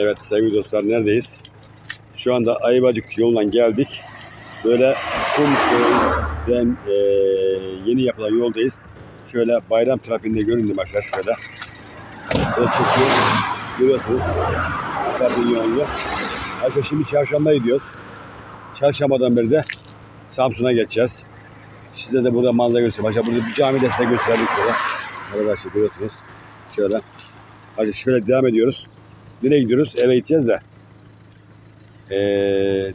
Evet sevgili dostlar neredeyiz? Şu anda Ayvacık yolundan geldik. Böyle Kumköy'den eee yeni yapılan yoldayız. Şöyle bayram trafiğinde göründüm aşağı şöyle. Böyle çekiyor. Görüyorsunuz. Trafik yolunda. Aşağı şimdi çarşamba gidiyoruz. Çarşambadan beri de Samsun'a geçeceğiz. Size de burada manzara göstereyim. Aşağı burada bir cami de size gösterdik. Arkadaşlar görüyorsunuz. Şöyle. Hadi şöyle devam ediyoruz. Nereye gidiyoruz? Eve gideceğiz de. Ee,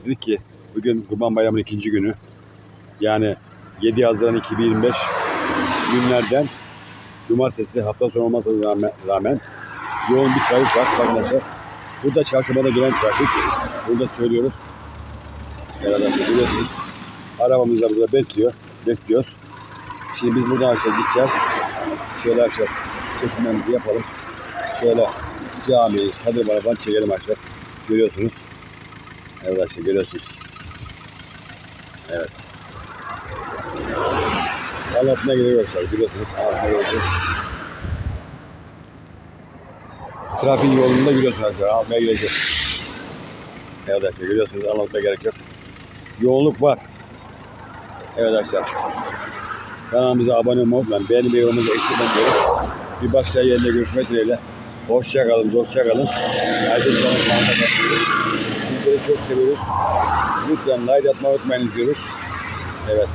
dedik ki bugün Kurban Bayramı'nın ikinci günü. Yani 7 Haziran 2025 günlerden cumartesi hafta sonu olmasına rağmen, yoğun bir trafik var arkadaşlar. Burada çarşambada gelen trafik. Burada söylüyoruz. Beraber görüyorsunuz. Arabamız da burada bekliyor. Bekliyoruz. Şimdi biz buradan aşağı gideceğiz. Şöyle aşağı çekimlerimizi yapalım. Şöyle camiyi, Kadir Baraban çekelim aşağı. Görüyorsunuz. Evet aşağı görüyorsunuz. Evet. Anlatmaya gidiyor arkadaşlar. Görüyorsunuz. Gidiyor. Trafik yolunda görüyorsunuz arkadaşlar. Almaya gideceğiz. Evet arkadaşlar görüyorsunuz. Anlatmaya gerek yok. Yoğunluk var. Evet arkadaşlar. Kanalımıza abone olmayı unutmayın. Beğeni ve. Bir başka yerinde görüşmek dileğiyle. Hoşça kalın, hoşça kalın. Herkese çok seviyoruz. Lütfen like atmayı unutmayın diyoruz. Evet.